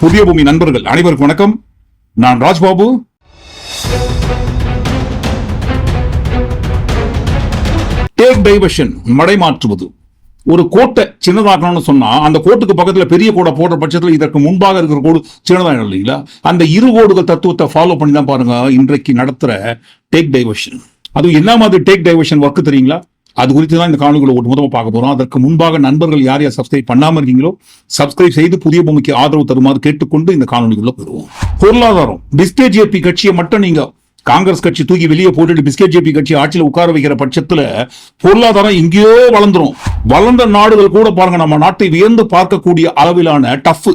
புதிய பூமி நண்பர்கள் அனைவருக்கும் வணக்கம். நான் ராஜ்பாபு. டேக் டைவர்ஷன் மடை மாற்றுவது. ஒரு கோட்டை சின்னதாக்கணும்னு சொன்னா அந்த கோட்டுக்கு பக்கத்துல பெரிய கோடை போடுற பட்சத்தில் இதற்கு முன்பாக இருக்கிற கோடு சின்னதாக இல்லைங்களா? அந்த இரு கோடுகள் தத்துவத்தை ஃபாலோ பண்ணி தான் பாருங்க இன்றைக்கு நடத்துற டேக் டைவர்ஷன். அது என்ன மாதிரி டேக் டைவர்ஷன் ஒர்க் தெரியுங்களா? அது குறித்து தான் இந்த காணொலிகளை ஒட்டு மொத்தமாக பார்க்க போகிறோம் அதற்கு முன்பாக நண்பர்கள் யார் யார் சப்ஸ்கிரைப் பண்ணாமல் இருக்கீங்களோ சப்ஸ்கிரைப் செய்து புதிய பூமிக்கு ஆதரவு தருமாறு கேட்டுக்கொண்டு இந்த காணொலிக்குள்ள பெறுவோம் பொருளாதாரம். பிஸ்கே ஜேபி கட்சியை மட்டும் நீங்க காங்கிரஸ் கட்சி தூக்கி வெளியே போட்டுட்டு பிஸ்கே ஜேபி கட்சி ஆட்சியில் உட்கார வைக்கிற பட்சத்தில் பொருளாதாரம் எங்கேயோ வளர்ந்துரும். வளர்ந்த நாடுகள் கூட பாருங்க நம்ம நாட்டை வியந்து பார்க்கக்கூடிய அளவிலான டஃப்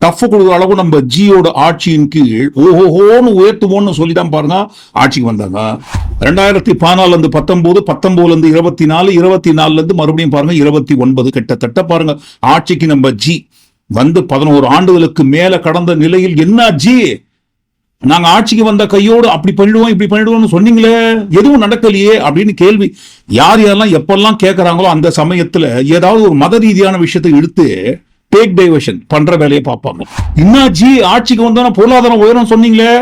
டஃப் கொடுக்குற அளவு நம்ம ஜியோட ஆட்சியின் கீழ் ஓஹோன்னு உயர்த்துவோம்னு சொல்லி தான் பாருங்க ஆட்சிக்கு வந்தாங்க. ரெண்டாயிரத்தி பதினாலுல இருந்து பத்தொன்பது பத்தொன்பதுல இருந்து இருபத்தி நாலு இருபத்தி நாலுல இருந்து மறுபடியும் பாருங்க இருபத்தி ஒன்பது கிட்டத்தட்ட பாருங்க ஆட்சிக்கு நம்ம ஜி. வந்து பதினோரு ஆண்டுகளுக்கு மேல கடந்த நிலையில் என்ன ஜி? நாங்க ஆட்சிக்கு வந்த கையோடு அப்படி பண்ணிடுவோம் இப்படி பண்ணிடுவோம்னு சொன்னீங்களே எதுவும் நடக்கலையே அப்படின்னு கேள்வி. யார் யாரெல்லாம் எப்பெல்லாம் கேட்கறாங்களோ அந்த சமயத்துல ஏதாவது ஒரு மத ரீதியான விஷயத்தை இழுத்து டேக் டைவர்ஷன் பண்ற வேலையை பார்ப்பாங்க இன்னாஜி ஆட்சிக்கு வந்தோன்னா பொருளாதாரம் உயரும் சொன்னீங்களே?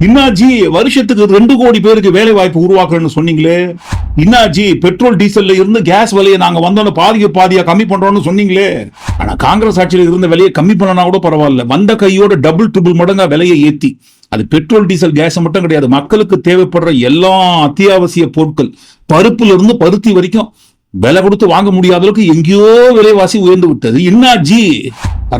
இன்னாஜி வருஷத்துக்கு ரெண்டு கோடி பேருக்கு வேலை வாய்ப்பு உருவாக்குறேன்னு சொன்னீங்களே? இன்னாஜி பெட்ரோல் டீசல்ல இருந்து கேஸ் விலையை நாங்க வந்தோன்னு பாதிக்கு பாதியா கம்மி பண்றோம்னு சொன்னீங்களே? ஆனா காங்கிரஸ் ஆட்சியில் இருந்த விலையை கம்மி பண்ணனா கூட பரவாயில்ல. வந்த கையோட டபுள் ட்ரிபிள் மடங்கா விலையை ஏத்தி. அது பெட்ரோல் டீசல் கேஸ் மட்டும் கிடையாது. மக்களுக்கு தேவைப்படுற எல்லா அத்தியாவசிய பொருட்கள் பருப்புல இருந்து பருத்தி வரைக்கும் விலை கொடுத்து வாங்க முடியாத அளவுக்கு எங்கேயோ விலைவாசி உயர்ந்து விட்டது. என்ன ஜி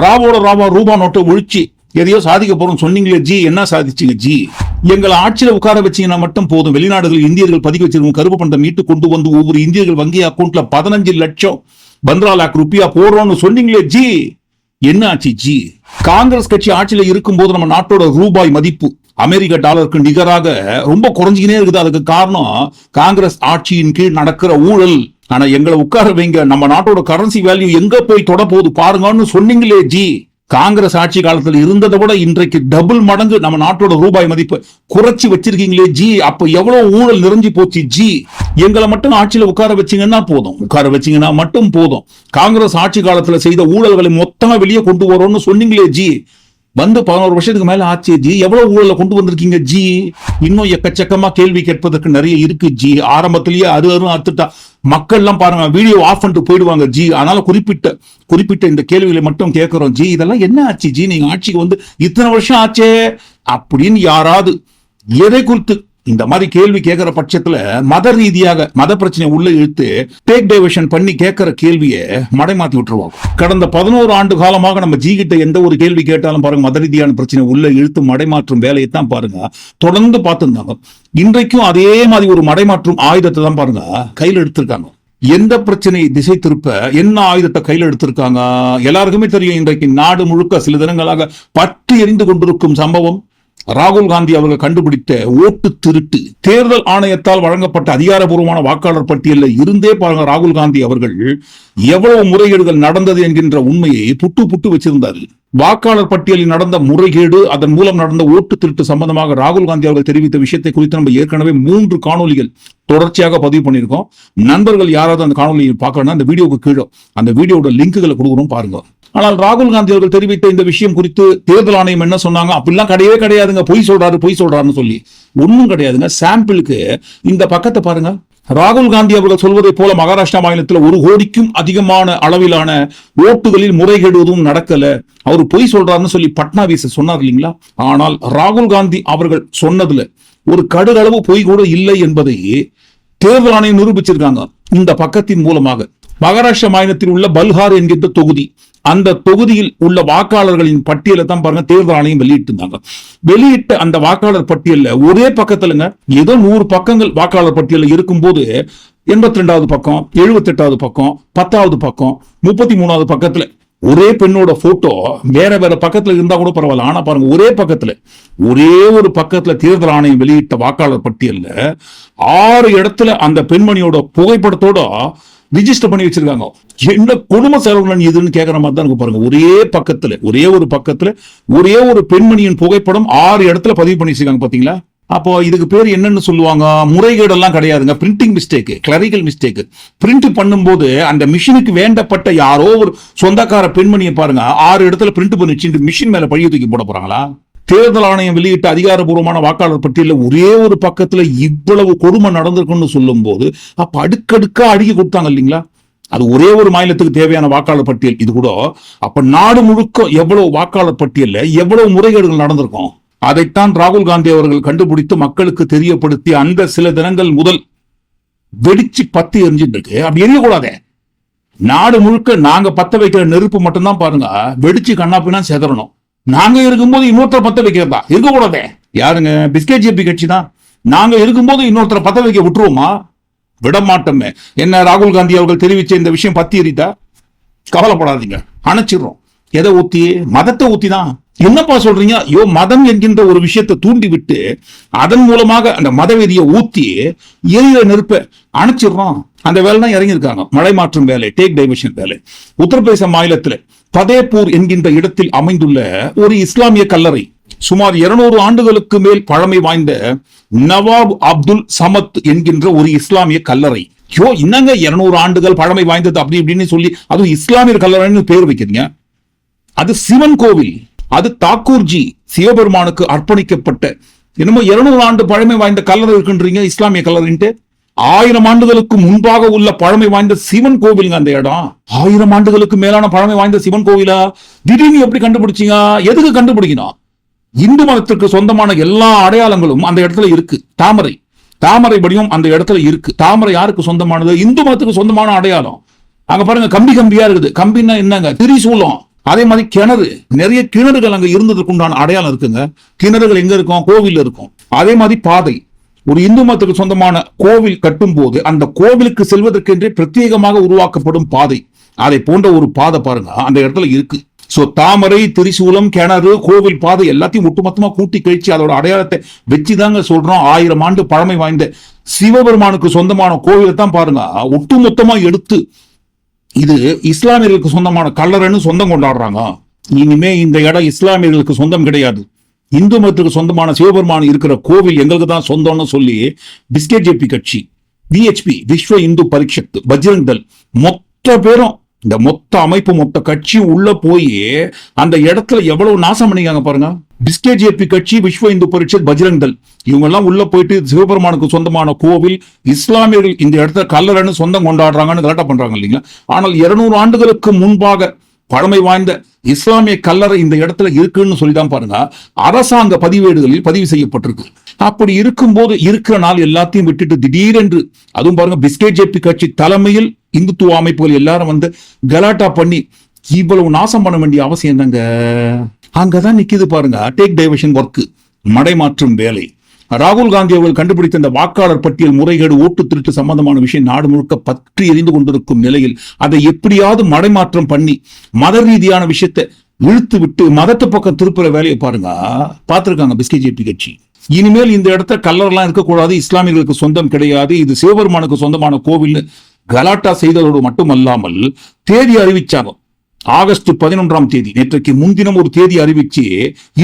ராவோட ராவா ரூபா நோட்டை ஒழிச்சு எதையோ சாதிக்க போறோம் சொன்னீங்களே ஜி என்ன சாதிச்சீங்க ஜி? எங்களை ஆட்சியில உட்கார வச்சீங்கன்னா மட்டும் போதும். வெளிநாடுகள் இந்தியர்கள் பதுக்கி வச்சிருக்கும் கருப்பு பணத்தை மீட்டு கொண்டு வந்து ஒவ்வொரு இந்தியர்கள் வங்கி அக்கௌண்ட்ல பதினஞ்சு லட்சம் பந்த்ரா லாக் ருப்பியா போடுறோம்னு சொன்னீங்களே ஜி? என்ன ஆச்சு ஜி? காங்கிரஸ் கட்சி ஆட்சியில இருக்கும்போது நம்ம நாட்டோட ரூபாய் மதிப்பு அமெரிக்க டாலருக்கு நிகராக ரொம்ப குறைஞ்சிக்கினே இருக்குது. அதுக்கு காரணம் காங்கிரஸ் ஆட்சியின் கீழ் நடக்கிற ஊழல். ஆனா எங்களை உட்கார வைங்க. நம்ம நாட்டோட கரன்சி வேல்யூ எங்க போய் தொட போகுது பாருங்கன்னு சொன்னீங்களே ஜி. காங்கிரஸ் ஆட்சி காலத்துல இருந்ததை விட இன்றைக்கு டபுள் மடங்கு நம்ம நாட்டோட ரூபாய் மதிப்பு குறைச்சி வச்சிருக்கீங்களே ஜி. அப்ப எவ்வளவு ஊழல் நிறைஞ்சு போச்சு ஜி. எங்களை மட்டும் ஆட்சியில உட்கார வச்சீங்கன்னா போதும். உட்கார வச்சீங்கன்னா மட்டும் போதும். காங்கிரஸ் ஆட்சி காலத்துல செய்த ஊழல்களை மொத்தமா வெளியே கொண்டு வரோம்னு சொன்னீங்களே ஜி. வந்து பதினோரு வருஷத்துக்கு மேல ஆச்சு ஜி. எவ்வளவு ஊழல கொண்டு வந்திருக்கீங்க ஜி? இன்னும் எக்கச்சக்கமா கேள்வி கேட்பதற்கு நிறைய இருக்கு ஜி. ஆரம்பத்திலேயே அது அரும் அத்துட்டா மக்கள் எல்லாம் பாருங்க வீடியோ ஆஃப் பண்ணிட்டு போயிடுவாங்க ஜி. அதனால குறிப்பிட்ட குறிப்பிட்ட இந்த கேள்விகளை மட்டும் கேட்கிறோம் ஜி. இதெல்லாம் என்ன ஆச்சு ஜி? நீங்க ஆட்சிக்கு வந்து இத்தனை வருஷம் ஆச்சே? அப்படின்னு யாராவது எதை குறித்து இந்த மாதிரி கேள்வி கேட்கிற பட்சத்துல மத ரீதியாக மத பிரச்சனை உள்ள இழுத்து டேக் டைவர்ஷன் பண்ணி கேட்கிற கேள்வியை மடைமாத்தி விட்டுருவாங்க கடந்த பதினோரு ஆண்டு காலமாக நம்ம ஜி கிட்ட எந்த ஒரு கேள்வி கேட்டாலும் பாருங்க மத ரீதியான பிரச்சனை உள்ள இழுத்து மடைமாற்றும் வேலையை தான் பாருங்க தொடர்ந்து பார்த்துருந்தாங்க. இன்றைக்கும் அதே மாதிரி ஒரு மடைமாற்றும் ஆயுதத்தை தான் பாருங்க கையில் எடுத்திருக்காங்க. எந்த பிரச்சனை திசை திருப்ப என்ன ஆயுதத்தை கையில் எடுத்திருக்காங்க? எல்லாருக்குமே தெரியும் இன்றைக்கு நாடு முழுக்க சில தினங்களாக பற்றி எரிந்து கொண்டிருக்கும் சம்பவம். ராகுல் காந்தி அவர்கள் கண்டுபிடித்த ஓட்டு திருட்டு. தேர்தல் ஆணையத்தால் வழங்கப்பட்ட அதிகாரப்பூர்வமான வாக்காளர் பட்டியலில் இருந்தே பாருங்க ராகுல் காந்தி அவர்கள் எவ்வளவு முறைகேடுகள் நடந்தது என்கின்ற உண்மையை புட்டு புட்டு வச்சிருந்தார். வாக்காளர் பட்டியலில் நடந்த முறைகேடு அதன் மூலம் நடந்த ஓட்டு திருட்டு சம்பந்தமாக ராகுல் காந்தி அவர்கள் தெரிவித்த விஷயத்தை குறித்து நம்ம ஏற்கனவே மூன்று காணொலிகள் தொடர்ச்சியாக பதிவு பண்ணியிருக்கோம். நண்பர்கள் யாராவது அந்த காணொலியை பார்க்கணும்னா அந்த வீடியோக்கு கீழே அந்த வீடியோட லிங்குகளை கொடுக்குறோம் பாருங்க. ஆனால் ராகுல் காந்தி அவர்கள் தெரிவித்த இந்த விஷயம் குறித்து தேர்தல் ஆணையம் என்ன சொன்னாங்க? அப்படிலாம் கிடையவே கிடையாதுங்க. பொய் சொல்றாரு பொய் சொல்றாருன்னு சொல்லி. ஒன்றும் கிடையாதுங்க. சாம்பிளுக்கு இந்த பக்கத்தை பாருங்க. ராகுல் காந்தி அவர்கள் சொல்வதை போல மகாராஷ்டிரா மாநிலத்தில் ஒரு கோடிக்கும் அதிகமான அளவிலான ஓட்டுகளில் முறைகேடுவதும் நடக்கல. அவர் பொய் சொல்றாருன்னு சொல்லி பட்னாவிஸ் சொன்னார் இல்லைங்களா? ஆனால் ராகுல் காந்தி அவர்கள் சொன்னதுல ஒரு கடுகளவு பொய் கூட இல்லை என்பதை தேர்தல் ஆணையம் நிரூபிச்சிருக்காங்க. இந்த பக்கத்தின் மூலமாக. மகாராஷ்டிரா மாநிலத்தில் உள்ள பல்ஹார் என்கின்ற தொகுதி அந்த தொகுதியில் உள்ள வாக்காளர்களின் பட்டியலை தான் பாருங்க தேர்தல் ஆணையம் வெளியிட்டு இருந்தாங்க வெளியிட்ட அந்த வாக்காளர் பட்டியல்ல ஒரே பக்கத்துலங்க ஏதோ நூறு பக்கங்கள் வாக்காளர் பட்டியலில் இருக்கும்போது எண்பத்தி ரெண்டாவது பக்கம் எழுபத்தி எட்டாவது பக்கம் பத்தாவது பக்கம் முப்பத்தி மூணாவது பக்கத்துல ஒரே பெண்ணோட போட்டோ வேற வேற பக்கத்துல இருந்தா கூட பரவாயில்ல. ஆனா பாருங்க ஒரே பக்கத்துல ஒரே ஒரு பக்கத்துல தேர்தல் ஆணையம் வெளியிட்ட வாக்காளர் பட்டியல்ல ஆறு இடத்துல அந்த பெண்மணியோட புகைப்படத்தோட ரிஜிஸ்டர் பண்ணி வச்சிருக்காங்க. என்ன குடும்ப செலவுடன் இதுன்னு கேட்கற மாதிரி தான் இருக்கு பாருங்க. ஒரே பக்கத்துல ஒரே ஒரு பக்கத்துல ஒரே ஒரு பெண்மணியின் புகைப்படம் ஆறு இடத்துல பதிவு பண்ணி வச்சிருக்காங்க பாத்தீங்களா? அப்போ இதுக்கு பேர் என்னன்னு சொல்லுவாங்க? முறைகேடெல்லாம் கிடையாதுங்க. Printing mistake clerical mistake print பண்ணும்போது அந்த மிஷினுக்கு வேண்டப்பட்ட யாரோ ஒரு சொந்தக்கார பெண்மணியை பாருங்க. ஆறு இடத்துல பிரிண்ட் பண்ணி வச்சு மிஷின் மேல பழிய தூக்கி போட போறாங்களா? தேர்தல் ஆணையம் வெளியிட்ட அதிகாரபூர்வமான வாக்காளர் பட்டியலில் ஒரே ஒரு பக்கத்தில் இவ்வளவு கொடுமை நடந்திருக்குன்னு சொல்லும்போது அப்போ அடுக்கடுக்காக அடுக்கடுக்கா அடுக்கி கொடுத்தாங்க இல்லைங்களா? அது ஒரே ஒரு மாநிலத்துக்கு தேவையான வாக்காளர் பட்டியல். இது கூட அப்ப நாடு முழுக்க எவ்வளவு வாக்காளர் பட்டியல்ல எவ்வளவு முறைகேடுகள் நடந்திருக்கும்? அதைத்தான் ராகுல் காந்தி அவர்கள் கண்டுபிடித்து மக்களுக்கு தெரியப்படுத்தி அந்த சில தினங்கள் முதல் வெடிச்சு பத்தி எரிஞ்சுட்டு இருக்கு அப்படி எரியக்கூடாதே நாடு முழுக்க நாங்க பத்த வைக்கிற நெருப்பு மட்டும்தான் பாருங்க. வெடிச்சு கண்ணாப்பினா செதறணும். நாங்க இருக்கும்போது இன்னொருத்தர் பத்த வைக்கிறதா? இருக்கக்கூடாதே யாருங்க? பிஸ்கெட் ஜேபி கட்சி தான் நாங்க இருக்கும்போது இன்னொருத்தரை பத்த வைக்க விட்டுருவோமா? விட மாட்டோமே என்ன ராகுல் காந்தி அவர்கள் தெரிவிச்ச இந்த விஷயம் பத்தி எரிதா கவலைப்படாதீங்க. அணைச்சிடுறோம். எதை ஊத்தி? மதத்தை ஊத்தி தான் என்னப்பா சொல்றீங்க? ஐயோ மதம் என்கின்ற ஒரு விஷயத்தை தூண்டிவிட்டு அதன் மூலமாக அந்த மதவெறியை ஊத்தி எரியிற நெருப்பை அணைச்சிடுறோம். அந்த வேலை தான் இறங்கியிருக்காங்க. மழை மாற்றும் வேலை டேக் டைவர்ஷன் வேலை. உத்தரப்பிரதேச மாநிலத்தில் பதேப்பூர் என்கின்ற இடத்தில் அமைந்துள்ள ஒரு இஸ்லாமிய கல்லறை சுமார் 200 ஆண்டுகளுக்கு மேல் பழமை வாய்ந்த நவாப் அப்துல் சமத் என்கின்ற ஒரு இஸ்லாமிய கல்லறை. யோ என்னங்க 200 ஆண்டுகள் பழமை வாய்ந்தது அப்படி இப்படின்னு சொல்லி அதுவும் இஸ்லாமியர் கல்லறைன்னு பேர் வைக்கிறீங்க. அது சிவன் கோவில். அது தாக்கூர்ஜி சிவபெருமானுக்கு அர்ப்பணிக்கப்பட்ட. என்னமோ 200 ஆண்டு பழமை வாய்ந்த கல்லறை இருக்குன்றீங்க இஸ்லாமிய கல்லறைன்ட்டு? ஆயிரம் ஆண்டுகளுக்கு முன்பாக உள்ள பழமை வாய்ந்த சிவன் கோவிலுங்க அந்த இடம். ஆயிரம் ஆண்டுகளுக்கு மேலான பழமை வாய்ந்த சிவன் கோவிலா? திடீர்னு எப்படி கண்டுபிடிச்சிங்க? எதுக்கு கண்டுபிடிக்கணும்? இந்து மதத்திற்கு சொந்தமான எல்லா அடையாளங்களும் அந்த இடத்துல இருக்கு. தாமரை. தாமரை படியும் அந்த இடத்துல இருக்கு. தாமரை யாருக்கு சொந்தமானது? இந்து மதத்துக்கு சொந்தமான அடையாளம். அங்க பாருங்க கம்பி கம்பியா இருக்குது. கம்பின்னா என்னங்க? திரிசூலம். அதே மாதிரி கிணறு. நிறைய கிணறுகள் அங்க இருந்ததுக்கு உண்டான அடையாளம் இருக்குங்க. கிணறுகள் எங்க இருக்கும்? கோவில் இருக்கும். அதே மாதிரி பாதை. ஒரு இந்து மதத்துக்கு சொந்தமான கோவில் கட்டும் போது அந்த கோவிலுக்கு செல்வதற்கென்றே பிரத்யேகமாக உருவாக்கப்படும் பாதை. அதை போன்ற ஒரு பாதை பாருங்க. அந்த இடத்துல இருக்கு. சோ தாமரை திரிசூலம் கிணறு கோவில் பாதை எல்லாத்தையும் ஒட்டுமொத்தமா கூட்டி கழிச்சு அதோட அடையாளத்தை வச்சுதாங்க சொல்றோம். ஆயிரம் ஆண்டு பழமை வாய்ந்த சிவபெருமானுக்கு சொந்தமான கோவிலை தான் பாருங்க. ஒட்டுமொத்தமா எடுத்து இது இஸ்லாமியர்களுக்கு சொந்தமான கல்லறைன்னு சொந்தம் கொண்டாடுறாங்க. இனிமே இந்த இடம் இஸ்லாமியர்களுக்கு சொந்தம் கிடையாது. இந்து மதத்துக்கு சொந்தமான சிவபெருமான் இருக்கிற கோவில் எங்களுக்கு தான் சொந்தம்னு சொல்லி பிஸ்கெட் ஜேபி கட்சி விஹெச்பி விஸ்வ இந்து பரிஷத் பஜ்ரங் தல் மொத்த பேரும் இந்த மொத்த அமைப்பு மொத்த கட்சி உள்ள போய் அந்த இடத்துல எவ்வளவு நாசம் பண்ணிக்காங்க பாருங்க. பிஸ்கே ஜேபி கட்சி விஸ்வ இந்து பரிஷத் பஜ்ரங் தல் இவங்க எல்லாம் உள்ள போயிட்டு சிவபெருமானுக்கு சொந்தமான கோவில் இஸ்லாமியர்கள் இந்த இடத்துல கல்லறைன்னு சொந்தம் கொண்டாடுறாங்கன்னு கரெக்டா பண்றாங்க இல்லைங்களா? ஆனால் இருநூறு ஆண்டுகளுக்கு முன்பாக பழமை வாய்ந்த இஸ்லாமிய கல்லறை இந்த இடத்துல இருக்குன்னு சொல்லிதான் பாருங்க. அரசாங்க பதிவேடுகளில் பதிவு செய்யப்பட்டிருக்கு. அப்படி இருக்கும்போது இருக்கிற நாள் எல்லாத்தையும் விட்டுட்டு திடீரென்று அதுவும் பாருங்க பிஸ்கெட் ஜேபி கட்சி தலைமையில் இந்துத்துவ அமைப்புகள் எல்லாரும் வந்து கலாட்டா பண்ணி இவ்வளவு நாசம் பண்ண வேண்டிய அவசியம் என்னங்க? அங்கதான் நிக்குது பாருங்க. டேக் டைவர்ஷன் ஒர்க் மடைமாற்றும் வேலை. ராகுல் காந்தி அவர்கள் கண்டுபிடித்த இந்த வாக்காளர் பட்டியல் முறைகேடு ஓட்டு திருட்டு சம்பந்தமான விஷயம் நாடு முழுக்க பற்றி எரிந்து கொண்டிருக்கும் நிலையில் அதை எப்படியாவது மடைமாற்றம் பண்ணி மத ரீதியான விஷயத்தை இழுத்து விட்டு மதத்து பக்கம் திருப்புற வேலையை பாருங்க. பார்த்திருக்காங்க பிஸ்கெட் ஜேபி கட்சி. இனிமேல் இந்த இடத்த கல்லறெல்லாம் இருக்கக்கூடாது. இஸ்லாமியர்களுக்கு சொந்தம் கிடையாது. இது சிவபெருமானுக்கு சொந்தமான கோவில்னு கலாட்டா செய்ததோடு மட்டுமல்லாமல் தேதி அறிவிச்சாங்க. ஆகஸ்ட் பதினொன்றாம் தேதி நேற்றைக்கு முன்தினம் ஒரு தேதி அறிவிச்சு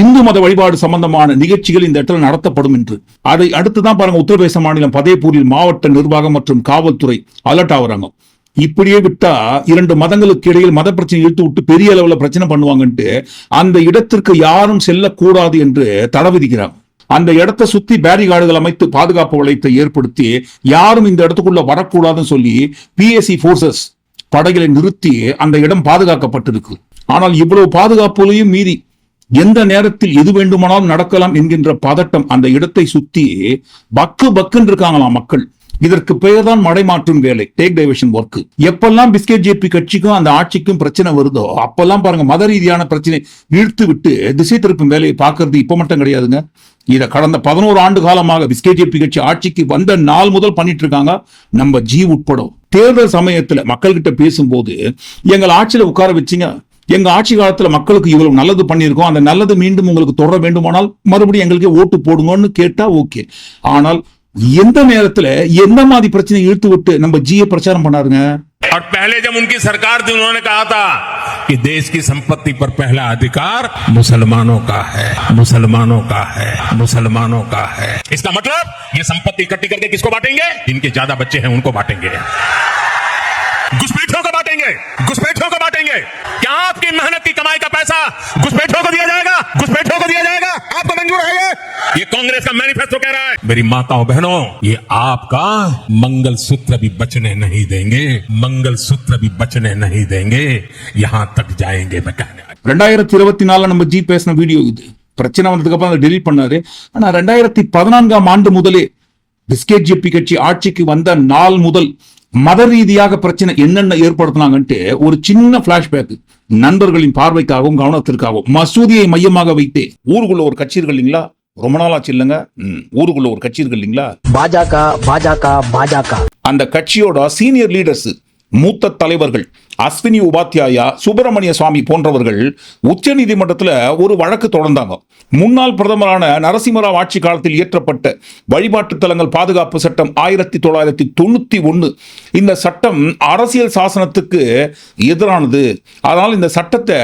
இந்து மத வழிபாடு சம்பந்தமான நிகழ்ச்சிகள் இந்த இடத்துல நடத்தப்படும் என்று. அதை அடுத்துதான் பாருங்க உத்தரப்பிரதேச மாநிலம் பதேபூரில் மாவட்ட நிர்வாகம் மற்றும் காவல்துறை அலர்ட் ஆகுறாங்க. இப்படியே விட்டா இரண்டு மதங்களுக்கு இடையில் மத பிரச்சனை இழுத்து விட்டு பெரிய அளவுல பிரச்சனை பண்ணுவாங்கன்ட்டு அந்த இடத்திற்கு யாரும் செல்லக்கூடாது என்று தடை விதிக்கிறாங்க. அந்த இடத்தை சுத்தி பேரிகார்டுகள் அமைத்து பாதுகாப்பு வளையத்தை ஏற்படுத்தி யாரும் இந்த இடத்துக்குள்ள வரக்கூடாதுன்னு சொல்லி பிஎஸ்சி போர்சஸ் படைகளை நிறுத்தி அந்த இடம் பாதுகாக்கப்பட்டிருக்கு. ஆனால் இவ்வளவு பாதுகாப்புகளையும் மீறி எந்த நேரத்தில் எது வேண்டுமானாலும் நடக்கலாம் என்கின்ற பதட்டம் அந்த இடத்தை சுத்தி பக்கு பக்குன்னு இருக்காங்களாம் மக்கள். இதற்கு பெயர் தான் மடை மாற்றும் வேலை. டேக் டைவர்ஷன் ஒர்க் எப்பெல்லாம் பிஸ்கெட் ஜேபி கட்சிக்கும் அந்த ஆட்சிக்கும் பிரச்சனை வருதோ அப்பெல்லாம் பாருங்க மத ரீதியான பிரச்சனை இழுத்து விட்டு திசை திருப்பும் வேலையை பார்க்கறது இப்ப மட்டும் கிடையாதுங்க. இதை கடந்த பதினோரு ஆண்டு காலமாக பிஸ்கே ஜேபி கட்சி ஆட்சிக்கு வந்த நாள் முதல் பண்ணிட்டு இருக்காங்க. நம்ம ஜி உட்பட தேர்தல் சமயத்துல மக்கள்கிட்ட பேசும்போது எங்கள் ஆட்சியில உட்கார வச்சீங்க. எங்க ஆட்சி காலத்துல மக்களுக்கு இவ்வளவு நல்லது பண்ணியிருக்கோம். அந்த நல்லது மீண்டும் உங்களுக்கு தொடர வேண்டுமானால் மறுபடியும் எங்களுக்கு ஓட்டு போடுங்கன்னு கேட்டா ஓகே. ஆனால் எந்த நேரத்துல எந்த மாதிரி பிரச்சனை இழுத்து விட்டு நம்ம ஜியை பிரச்சாரம் பண்ணாருங்க और पहले जब उनकी सरकार थी उन्होंने कहा था कि देश की संपत्ति पर पहला अधिकार मुसलमानों का है मुसलमानों का है मुसलमानों का है इसका मतलब ये संपत्ति इकट्ठी करके किसको बांटेंगे जिनके ज्यादा बच्चे हैं उनको बांटेंगे घुसपैठियों को बांटेंगे घुसपैठियों को बांटेंगे क्या आपकी मेहनत की कमाई का पैसा घुसपैठियों को दिया जाएगा घुसपैठियों को दिया जाएगा आपको मंजूर है ये ये कांग्रेस का मैनिफेस्टो कह रहा है मेरी माताओं बहनों ये आपका मंगल सूत्र भी बचने नहीं देंगे मंगल सूत्र भी बचने नहीं देंगे यहां तक जाएंगे मैं कहने आया। ரெண்டாயிரத்தி இருபத்தி நாலுல நம்ம ஜி பேசின வீடியோ இது பிரச்சனை வந்ததுக்கு அப்புறம் அதை டெலீட் பண்ணாரு ஆனா ரெண்டாயிரத்தி பதினான்காம் ஆண்டு முதலே பிஸ்கெட் ஜெப்பி கட்சி ஆட்சிக்கு வந்த நாள் முதல் மத ரீதியாக பிரச்சனை என்னென்ன ஏற்படுத்தினாங்கன்ட்டு ஒரு சின்ன பிளாஷ்பேக் நண்பர்களின் பார்வைக்காகவும் கவனத்திற்காகவும். மசூதியை மையமாக வைத்தே ஊருக்குள்ள ஒரு கட்சி இருக்கு இல்லைங்களா? ரொம்ப நாளாச்சு இல்லைங்க? ஊருக்குள்ள ஒரு கட்சி இருக்கு இல்லைங்களா? பாஜக பாஜக பாஜக. அந்த கட்சியோட சீனியர் லீடர்ஸ் மூத்த தலைவர்கள் அஸ்வினி உபாத்யாயா சுப்பிரமணிய சுவாமி போன்றவர்கள் உச்ச நீதிமன்றத்தில் ஒரு வழக்கு தொடர்ந்தாங்க. முன்னாள் பிரதமரான நரசிம்மராவ் ஆட்சி காலத்தில் இயற்றப்பட்ட வழிபாட்டு தலங்கள் பாதுகாப்பு சட்டம் ஆயிரத்தி தொள்ளாயிரத்தி தொண்ணூத்தி ஒன்று இந்த சட்டம் அரசியல் சாசனத்துக்கு எதிரானது. அதனால் இந்த சட்டத்தை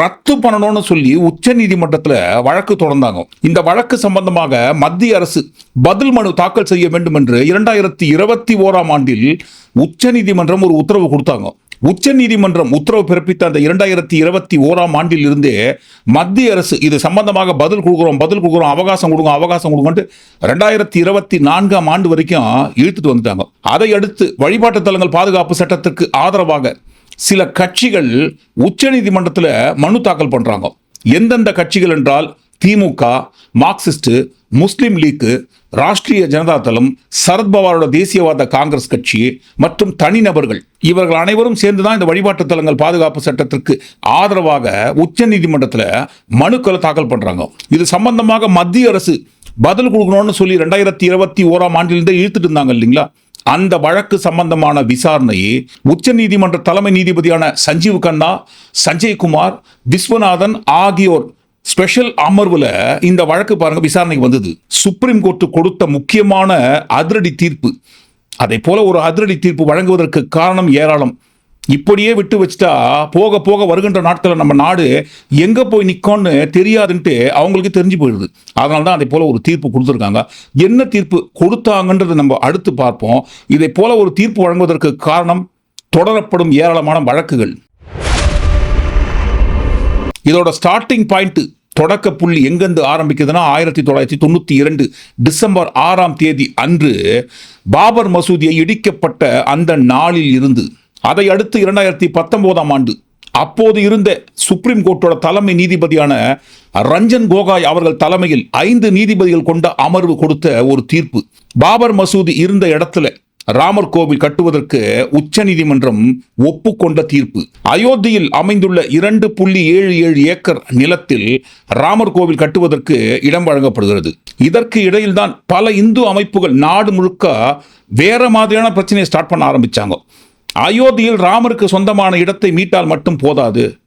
ரத்து பண்ணணும்னு சொல்லி உச்ச நீதிமன்றத்தில் வழக்கு தொடர்ந்தாங்க. இந்த வழக்கு சம்பந்தமாக மத்திய அரசு பதில் மனு தாக்கல் செய்ய வேண்டும் என்று இரண்டாயிரத்தி இருபத்தி ஓராம் ஆண்டில் உச்ச நீதிமன்றம் ஒரு உத்தரவு கொடுத்தாங்க. உச்ச நீதிமன்றம் உத்தரவு பிறப்பித்த அந்த இரண்டாயிரத்தி இருபத்தி ஓராம் ஆண்டில் இருந்தே மத்திய அரசு இது சம்பந்தமாக பதில் கொடுக்குறோம் பதில் கொடுக்குறோம் அவகாசம் கொடுங்க அவகாசம் கொடுங்கன்ட்டு ரெண்டாயிரத்தி இருபத்தி நான்காம் ஆண்டு வரைக்கும் இழுத்துட்டு வந்துட்டாங்க. அதை அடுத்து வழிபாட்டு தலங்கள் பாதுகாப்பு சட்டத்துக்கு ஆதரவாக சில கட்சிகள் உச்ச நீதிமன்றத்தில் மனு தாக்கல் பண்ணுறாங்க எந்தெந்த கட்சிகள் என்றால் DMK Marxist Muslim league Rashtriya Janata தளம் சரத்பவாரோட தேசியவாத காங்கிரஸ் கட்சி மற்றும் தனிநபர்கள் இவர்கள் அனைவரும் சேர்ந்து தான் இந்த வழிபாட்டு தலங்கள் பாதுகாப்பு சட்டத்திற்கு ஆதரவாக உச்ச நீதிமன்றத்தில் மனுக்களை தாக்கல் பண்றாங்க. இது சம்பந்தமாக மத்திய அரசு பதில் கொடுக்கணும்னு சொல்லி ரெண்டாயிரத்தி இருபத்தி ஓராம் ஆண்டிலிருந்தே இழுத்துட்டு இருந்தாங்க இல்லைங்களா? அந்த வழக்கு சம்பந்தமான விசாரணையை உச்ச நீதிமன்ற தலைமை நீதிபதியான சஞ்சீவ் கண்ணா சஞ்சய் குமார் விஸ்வநாதன் ஆகியோர் ஸ்பெஷல் அமர்வுல இந்த வழக்கு பாருங்க விசாரணைக்கு வந்தது. சுப்ரீம் கோர்ட் கொடுத்த முக்கியமான அதிரடி தீர்ப்பு. அதை போல ஒரு அதிரடி தீர்ப்பு வழங்குவதற்கு காரணம் ஏராளம். இப்படியே விட்டு வச்சுட்டா போக போக வருகின்ற நாட்களில் நம்ம நாடு எங்கே போய் நிற்கோன்னு தெரியாதுன்ட்டு அவங்களுக்கு தெரிஞ்சு போயிடுது. அதனால தான் அதை போல் ஒரு தீர்ப்பு கொடுத்துருக்காங்க. என்ன தீர்ப்பு கொடுத்தாங்கன்றது நம்ம அடுத்து பார்ப்போம். இதை போல ஒரு தீர்ப்பு வழங்குவதற்கு காரணம் தொடரப்படும் ஏராளமான வழக்குகள். இதோட ஸ்டார்டிங் பாயிண்ட்டு தொடக்க புள்ளி எங்கிருந்து ஆரம்பிக்குதுன்னா ஆயிரத்தி தொள்ளாயிரத்தி தொண்ணூற்றி இரண்டு டிசம்பர் ஆறாம் தேதி அன்று பாபர் மசூதியை இடிக்கப்பட்ட அந்த நாளில் இருந்து அதை அடுத்து இரண்டாயிரத்தி பத்தொன்பதாம் ஆண்டு அப்போது இருந்த சுப்ரீம் கோர்ட்டோட தலைமை நீதிபதியான ரஞ்சன் கோகாய் அவர்கள் தலைமையில் ஐந்து நீதிபதிகள் கொண்ட அமர்வு கொடுத்த ஒரு தீர்ப்பு. பாபர் மசூதி இருந்த இடத்துல ராமர் கோவில் கட்டுவதற்கு உச்ச நீதிமன்றம் ஒப்புக்கொண்ட தீர்ப்பு. அயோத்தியில் அமைந்துள்ள இரண்டு புள்ளி ஏழு ஏழு ஏக்கர் நிலத்தில் ராமர் கோவில் கட்டுவதற்கு இடம் வழங்கப்படுகிறது. இதற்கு இடையில்தான் பல இந்து அமைப்புகள் நாடு முழுக்க வேற மாதிரியான பிரச்சனையை ஸ்டார்ட் பண்ண ஆரம்பிச்சாங்க. அயோத்தியில் ராமருக்கு சொந்தமான இடத்தை மீட்டால் மட்டும் போதாது.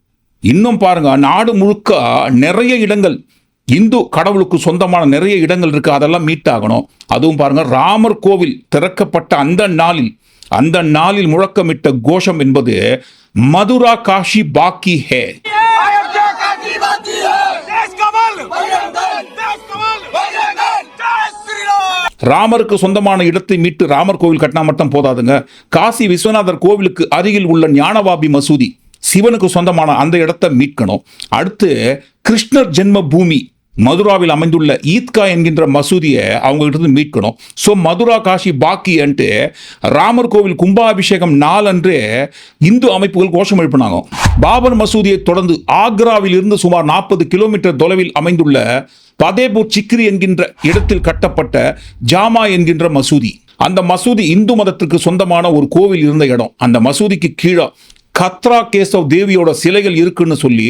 இன்னும் பாருங்க நாடு முழுக்க நிறைய இடங்கள் இந்து கடவுளுக்கு சொந்தமான நிறைய இடங்கள் இருக்குது அதெல்லாம் மீட் ஆகணும் அதுவும் பாருங்கள் ராமர் கோவில் திறக்கப்பட்ட அந்த நாளில் அந்த நாளில் முழக்கமிட்ட கோஷம் என்பது மதுரா காஷி பாக்கி ஹே. ராமருக்கு சொந்தமான இடத்தை மீட்டு ராமர் கோவில் கட்டினா மட்டும் போதாதுங்க. காசி விஸ்வநாதர் கோவிலுக்கு அருகில் உள்ள ஞானவாபி மசூதி சிவனுக்கு சொந்தமான அந்த இடத்தை மீட்கணும். அடுத்து கிருஷ்ணர் ஜென்ம பூமி மதுராவில் அமைந்துள்ள ஈத்கா என்கின்ற மசூதியை அவங்ககிட்ட இருந்து மீட்கணும். ஸோ மதுரா காஷி பாக்கி அன்ட்டு ராமர் கோவில் கும்பாபிஷேகம் நாளன்று இந்து அமைப்புகள் கோஷம் எழுப்பினாங்க. பாபர் மசூதியை தொடர்ந்து ஆக்ராவில் இருந்து சுமார் நாற்பது கிலோமீட்டர் தொலைவில் அமைந்துள்ள பதேபூர் சிக்ரி என்கின்ற இடத்தில் கட்டப்பட்ட ஜாமா என்கின்ற மசூதி. அந்த மசூதி இந்து மதத்திற்கு சொந்தமான ஒரு கோவில் இருந்த இடம். அந்த மசூதிக்கு கீழே கத்ரா கேசவ் தேவியோட சிலைகள் இருக்குன்னு சொல்லி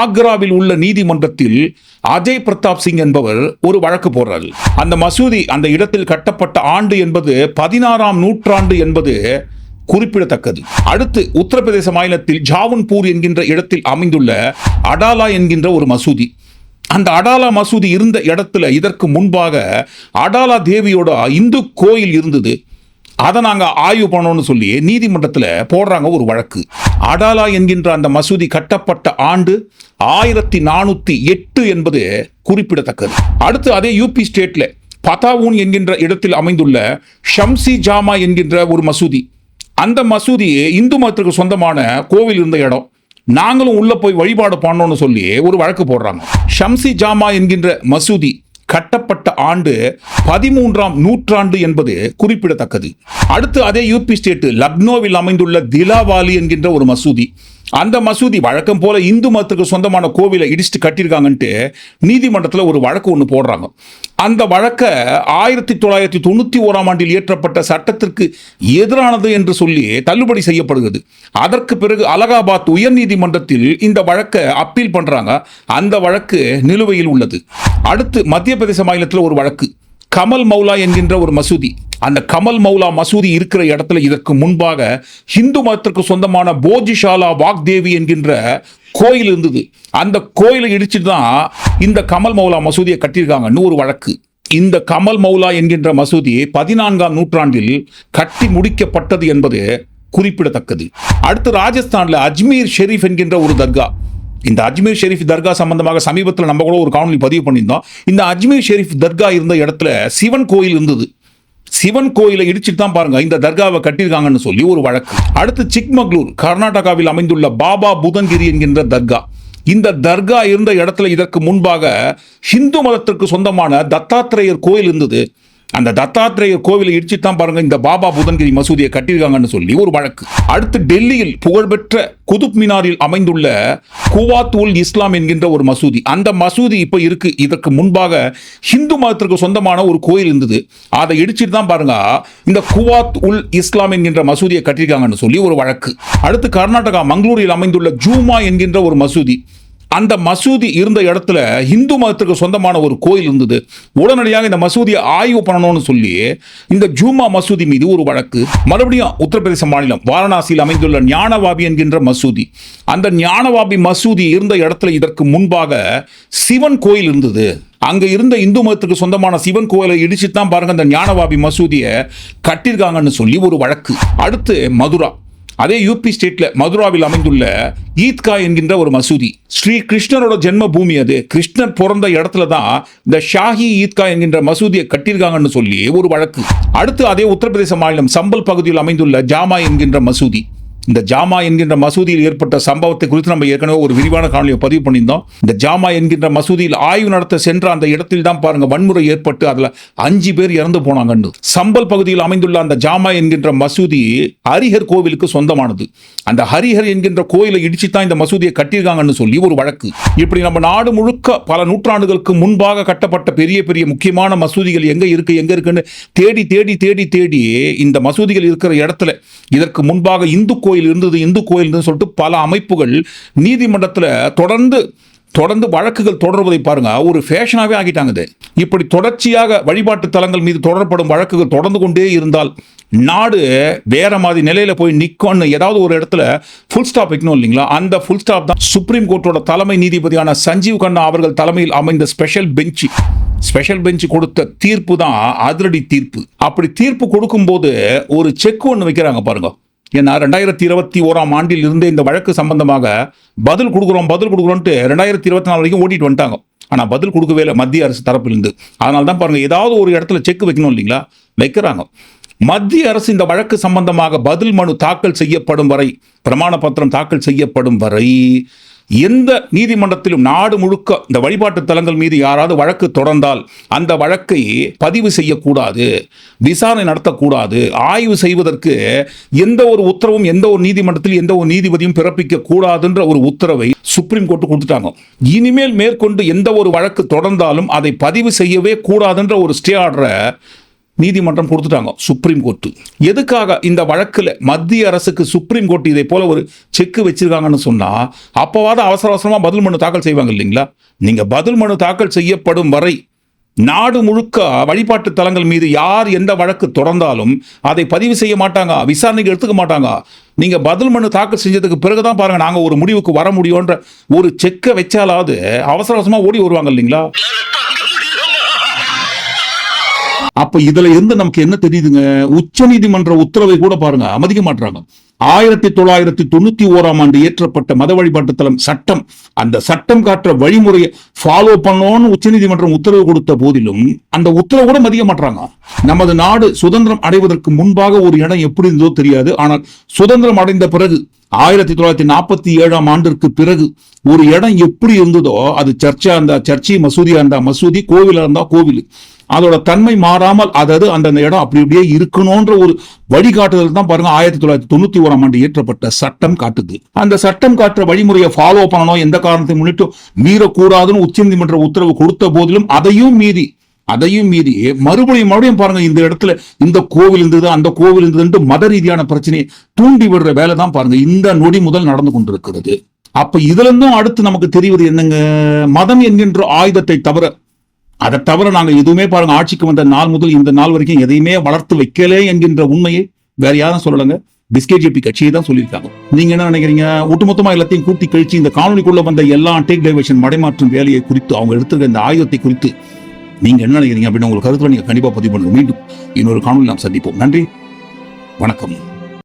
ஆக்ராவில் உள்ள நீதிமன்றத்தில் அஜய் பிரதாப் சிங் என்பவர் ஒரு வழக்கு போடுறாரு. அந்த மசூதி அந்த இடத்தில் கட்டப்பட்ட ஆண்டு என்பது பதினாறாம் நூற்றாண்டு என்பது குறிப்பிடத்தக்கது. அடுத்து உத்தரப்பிரதேச மாநிலத்தில் ஜாவன்பூர் என்கின்ற இடத்தில் அமைந்துள்ள அடாலா என்கின்ற ஒரு மசூதி. அந்த அடாலா மசூதி இருந்த இடத்துல இதற்கு முன்பாக அடாலா தேவியோட இந்து கோயில் இருந்தது. அதை நாங்கள் ஆய்வு பண்ணோம்னு சொல்லி நீதிமன்றத்தில் போடுறாங்க ஒரு வழக்கு. அடாலா என்கின்ற அந்த மசூதி கட்டப்பட்ட ஆண்டு ஆயிரத்தி நானூற்றி எட்டு என்பது குறிப்பிடத்தக்கது. அடுத்து அதே யூபி ஸ்டேட்டில் பதாவூன் என்கின்ற இடத்தில் அமைந்துள்ள ஷம்சி ஜாமா என்கின்ற ஒரு மசூதி. அந்த மசூதி இந்து மதத்திற்கு சொந்தமான கோவில் இருந்த இடம். நாங்களும் உள்ளே போய் வழிபாடு பண்ணோம்னு சொல்லி ஒரு வழக்கு போடுறாங்க. ஷம்சி ஜாமா என்கின்ற மசூதி கட்டப்பட்ட ஆண்டு பதிமூன்றாம் நூற்றாண்டு என்பது குறிப்பிடத்தக்கது. அடுத்து அதே யூபி ஸ்டேட் லக்னோவில் அமைந்துள்ள திலாவாலி என்கின்ற ஒரு மசூதி. அந்த மசூதி வழக்கம் போல இந்து மதத்துக்கு சொந்தமான கோவிலை இடிச்சுட்டு கட்டியிருக்காங்கன்ட்டு நீதிமன்றத்தில் ஒரு வழக்கு ஒன்று போடுறாங்க. அந்த வழக்கை ஆயிரத்தி தொள்ளாயிரத்தி தொண்ணூற்றி ஓராம் ஆண்டில் இயற்றப்பட்ட சட்டத்திற்கு எதிரானது என்று சொல்லி தள்ளுபடி செய்யப்படுகிறது. அதற்கு பிறகு அலகாபாத் உயர்நீதிமன்றத்தில் இந்த வழக்கை அப்பீல் பண்ணுறாங்க அந்த வழக்கு நிலுவையில் உள்ளது. அடுத்து மத்திய பிரதேச மாநிலத்தில் ஒரு வழக்கு. கமல் மௌலா என்கின்ற ஒரு மசூதி. அந்த கமல் மௌலா மசூதி இருக்கிற இடத்துல இதற்கு முன்பாக ஹிந்து மதத்திற்கு சொந்தமான போஜிஷாலா வாக்தேவி என்கின்ற கோயில் இருந்தது. அந்த கோயிலை இடிச்சுட்டு தான் இந்த கமல் மௌலா மசூதியை கட்டியிருக்காங்கன்னு ஒரு வழக்கு. இந்த கமல் மௌலா என்கின்ற மசூதி பதினான்காம் நூற்றாண்டில் கட்டி முடிக்கப்பட்டது என்பது குறிப்பிடத்தக்கது. அடுத்து ராஜஸ்தான்ல அஜ்மீர் ஷெரீஃப் என்கின்ற ஒரு தர்கா. இந்த அஜ்மீர் ஷெரீஃப் தர்கா சம்பந்தமாக சமீபத்தில் நம்ம கூட ஒரு காணொலி பதிவு பண்ணியிருந்தோம். இந்த அஜ்மீர் ஷெரீஃப் தர்கா இருந்த இடத்துல சிவன் கோயில் இருந்தது. சிவன் கோயிலை இடிச்சுட்டு தான் பாருங்க. இந்த தர்காவை கட்டியிருக்காங்கன்னு சொல்லி ஒரு வழக்கு. அடுத்து சிக்மகளூர் கர்நாடகாவில் அமைந்துள்ள பாபா புதன்கிரி என்கின்ற தர்கா. இந்த தர்கா இருந்த இடத்துல இதற்கு முன்பாக ஹிந்து மதத்திற்கு சொந்தமான தத்தாத்திரேயர் கோயில் இருந்தது. அந்த தத்தாத்திரேய கோவிலை இடிச்சுட்டு தான் பாருங்க இந்த பாபா புதன்கிரி மசூதியை கட்டியிருக்காங்கன்னு சொல்லி ஒரு வழக்கு. அடுத்து டெல்லியில் புகழ்பெற்ற குதுப் மினாரில் அமைந்துள்ள குவாத் உல் இஸ்லாம் என்கின்ற ஒரு மசூதி. அந்த மசூதி இப்போ இருக்கு. இதற்கு முன்பாக ஹிந்து மதத்திற்கு சொந்தமான ஒரு கோயில் இருந்தது. அதை இடிச்சிட்டு தான் பாருங்க இந்த குவாத் உல் இஸ்லாம் என்கின்ற மசூதியை கட்டியிருக்காங்கன்னு சொல்லி ஒரு வழக்கு. அடுத்து கர்நாடகா மங்களூரில் அமைந்துள்ள ஜூமா என்கின்ற ஒரு மசூதி. அந்த மசூதி இருந்த இடத்துல இந்து மதத்துக்கு சொந்தமான ஒரு கோயில் இருந்தது. உடனடியாக இந்த மசூதியை ஆய்வு பண்ணணும்னு சொல்லி இந்த ஜூமா மசூதி மீது ஒரு வழக்கு. மறுபடியும் உத்தரப்பிரதேச மாநிலம் வாரணாசியில் அமைந்துள்ள ஞானவாபி என்கின்ற மசூதி. அந்த ஞானவாபி மசூதி இருந்த இடத்துல இதற்கு முன்பாக சிவன் கோயில் இருந்தது. அங்கே இருந்த இந்து மதத்துக்கு சொந்தமான சிவன் கோயிலை இடிச்சு தான் பாருங்க அந்த ஞானவாபி மசூதியை கட்டியிருக்காங்கன்னு சொல்லி ஒரு வழக்கு. அடுத்து மதுரா. அதே யூபி ஸ்டேட்ல மதுராவில் அமைந்துள்ள ஈத்கா என்கின்ற ஒரு மசூதி. ஸ்ரீ கிருஷ்ணரோட ஜென்ம பூமி அது. கிருஷ்ணர் பிறந்த இடத்துல தான் இந்த ஷாஹி ஈத்கா என்கின்ற மசூதியை கட்டியிருக்காங்கன்னு சொல்லி ஒரு வழக்கு. அடுத்து அதே உத்தரப்பிரதேச மாநிலம் சம்பல் பகுதியில் அமைந்துள்ள ஜாமா என்கின்ற மசூதி. இந்த ஜாமா என்கின்ற மசூதியில் ஏற்பட்ட சம்பவத்தை குறித்து நம்ம ஏற்கனவே ஒரு விரிவான காணொலியை பதிவு பண்ணியிருந்தோம். இந்த ஜாமா என்கின்ற மசூதியில் ஆய்வு நடத்த சென்ற அந்த இடத்தில் தான் பாருங்க வன்முறை ஏற்பட்டு அதுல அஞ்சு பேர் இறந்து போனாங்கன்னு. சம்பல் பகுதியில் அமைந்துள்ள அந்த ஜாமா என்கின்ற மசூதி ஹரிஹர் கோவிலுக்கு சொந்தமானது. அந்த ஹரிஹர் என்கின்ற கோயிலை இடிச்சு தான் இந்த மசூதியை கட்டியிருக்காங்கன்னு சொல்லி ஒரு வழக்கு. இப்படி நம்ம நாடு முழுக்க பல நூற்றாண்டுகளுக்கு முன்பாக கட்டப்பட்ட பெரிய பெரிய முக்கியமான மசூதிகள் எங்க இருக்கு எங்க இருக்குன்னு தேடி தேடி தேடி தேடி இந்த மசூதிகள் இருக்கிற இடத்துல இதற்கு முன்பாக இந்து கோயில் இருந்தது இந்து கோயில் இருந்ததுன்னு சொல்லிட்டு பல அமைப்புகள் நீதிமன்றத்தில் தொடர்ந்து தொடர்ந்து வழக்குகள் தொடர்வதை பாருங்க. ஒரு ஃபேஷனாகவே ஆகிட்டாங்கது இப்படி தொடர்ச்சியாக வழிபாட்டு தலங்கள் மீது தொடரப்படும் வழக்குகள் தொடர்ந்து கொண்டே இருந்தால் நாடு வேற மாதிரி நிலையில போய் நிற்கும்னு ஏதாவது ஒரு இடத்துல ஃபுல் ஸ்டாப் வைக்கணும் இல்லைங்களா? அந்த ஃபுல் ஸ்டாப் தான் சுப்ரீம் கோர்ட்டோட தலைமை நீதிபதியான சஞ்சீவ் கண்ணா அவர்கள் தலைமையில் அமைந்த ஸ்பெஷல் பெஞ்ச் ஸ்பெஷல் பெஞ்ச் கொடுத்த தீர்ப்பு தான் அதிரடி தீர்ப்பு. அப்படி தீர்ப்பு கொடுக்கும்போது ஒரு செக் ஒன்று வைக்கிறாங்க பாருங்க. ஏன்னா ரெண்டாயிரத்தி இருபத்தி ஓராம் ஆண்டில் இருந்தே இந்த வழக்கு சம்பந்தமாக பதில் கொடுக்குறோம் பதில் கொடுக்குறோன்ட்டு ரெண்டாயிரத்தி இருபத்தி நாலு வரைக்கும் ஓட்டிட்டு வந்துட்டாங்க. ஆனால் பதில் கொடுக்கவே இல்லை. மத்திய அரசு தரப்பிலிருந்து. அதனால தான் பாருங்க ஏதாவது ஒரு இடத்துல செக் வைக்கணும் இல்லைங்களா? வைக்கிறாங்க. மத்திய அரசு இந்த வழக்கு சம்பந்தமாக பதில் மனு தாக்கல் செய்யப்படும் வரை பிரமாண பத்திரம் தாக்கல் செய்யப்படும் வரை எந்த நீதிமன்றத்திலும் நாடு முழுக்க இந்த வழிபாட்டு தலங்கள் மீது யாராவது வழக்கு தொடர்ந்தால் அந்த வழக்கை பதிவு செய்யக்கூடாது விசாரணை நடத்தக்கூடாது. ஆய்வு செய்வதற்கு எந்த ஒரு உத்தரவும் எந்த ஒரு நீதிமன்றத்தில் எந்த ஒரு நீதிபதியும் பிறப்பிக்க கூடாதுன்ற ஒரு உத்தரவை சுப்ரீம் கோர்ட் கொடுத்துட்டாங்க. இனிமேல் மேற்கொண்டு எந்த ஒரு வழக்கு தொடர்ந்தாலும் அதை பதிவு செய்யவே கூடாதுன்ற ஒரு ஸ்டே ஆர்டரை நீதிமன்றம் கொடுத்துட்டாங்க சுப்ரீம் கோர்ட்டு எதுக்காக இந்த வழக்கில் மத்திய அரசுக்கு சுப்ரீம் கோர்ட் இதை போல ஒரு செக்கு வச்சிருக்காங்கன்னு சொன்னால் அப்போவாத அவசர அவசரமாக பதில் மனு தாக்கல் செய்வாங்க இல்லைங்களா? நீங்கள் பதில் மனு தாக்கல் செய்யப்படும் வரை நாடு முழுக்க வழிபாட்டு தலங்கள் மீது யார் எந்த வழக்கு தொடர்ந்தாலும் அதை பதிவு செய்ய மாட்டாங்க விசாரணைக்கு எடுத்துக்க மாட்டாங்க. நீங்க பதில் மனு தாக்கல் செஞ்சதுக்கு பிறகுதான் பாருங்க நாங்க ஒரு முடிவுக்கு வர முடியும்ன்ற ஒரு செக்கை வச்சாலாவது அவசர அவசரமா ஓடி வருவாங்க இல்லைங்களா? அப்ப இதுல இருந்து நமக்கு என்ன தெரியுதுங்க? உச்சநீதிமன்ற உத்தரவை கூட பாருங்க மதிக்க மாட்டாங்க ஆயிரத்தி தொள்ளாயிரத்தி தொண்ணூத்தி ஓராம் ஆண்டு இயற்றப்பட்ட மத வழிபாட்டு தலம் சட்டம். அந்த சட்டம் காட்டுற வழிமுறையை ஃபாலோ பண்ணோன்னு உச்சநீதிமன்றம் உத்தரவு கொடுத்த போதிலும் அந்த உத்தரவு கூட மதிக்க மாட்டாங்க நமது நாடு சுதந்திரம் அடைவதற்கு முன்பாக ஒரு இடம் எப்படி இருந்ததோ தெரியாது. ஆனால் சுதந்திரம் அடைந்த பிறகு ஆயிரத்தி தொள்ளாயிரத்தி நாற்பத்தி ஏழாம் ஆண்டிற்கு பிறகு ஒரு இடம் எப்படி இருந்ததோ அது சர்ச்சா இருந்தா சர்ச்சி மசூதியா இருந்தா மசூதி கோவிலா இருந்தா கோவில். அதோட தன்மை மாறாமல் அதாவது அந்தந்த இடம் அப்படி அப்படியே இருக்கணும்ன்ற ஒரு வழிகாட்டுதல் தான் பாருங்க ஆயிரத்தி தொள்ளாயிரத்தி தொண்ணூத்தி ஓராம் ஆண்டு இயற்றப்பட்ட சட்டம் காட்டுது. அந்த சட்டம் காட்டுற வழிமுறையை ஃபாலோ பண்ணணும். எந்த காரணத்தை முன்னிட்டு மீறக்கூடாதுன்னு உச்சநீதிமன்ற உத்தரவு கொடுத்த போதிலும் அதையும் மீறி அதையும் மீறி மறுபடியும் மறுபடியும் பாருங்க இந்த இடத்துல இந்த கோவில் இருந்தது அந்த கோவில் இருந்ததுன்ட்டு மத ரீதியான பிரச்சனையை தூண்டி விடுற வேலை தான் பாருங்க இந்த நொடி முதல் நடந்து கொண்டிருக்கிறது. அப்ப இதுல இருந்தும் அடுத்து நமக்கு தெரிவது என்னங்க? மதம் என்கின்ற ஆயுதத்தை தவிர அதை தவிர நாங்க எதுவுமே பாருங்க ஆட்சிக்கு வந்த நாள் முதல் இந்த நாள் வரைக்கும் எதையுமே வளர்த்து வைக்கலே என்கின்ற உண்மையை வேற யாரும் சொல்லலைங்க. பிஸ்கேஜேபி கட்சியை தான் சொல்லியிருக்காங்க. நீங்க என்ன நினைக்கிறீங்க? ஒட்டுமொத்தமா எல்லாத்தையும் கூட்டி கழிச்சு இந்த காணொலிக்குள்ள வந்த எல்லா டேக் டைவர்ஷன் மடைமாற்றும் வேலையை குறித்து அவங்க எடுத்துருக்க இந்த ஆயுதத்தை குறித்து நீங்க என்ன நினைக்கிறீங்க அப்படின்னு உங்களுக்கு கருத்துல நீங்க கண்டிப்பா பதிவு பண்ணுங்க. மீண்டும் இன்னொரு காணொலி நாம் சந்திப்போம். நன்றி. வணக்கம்.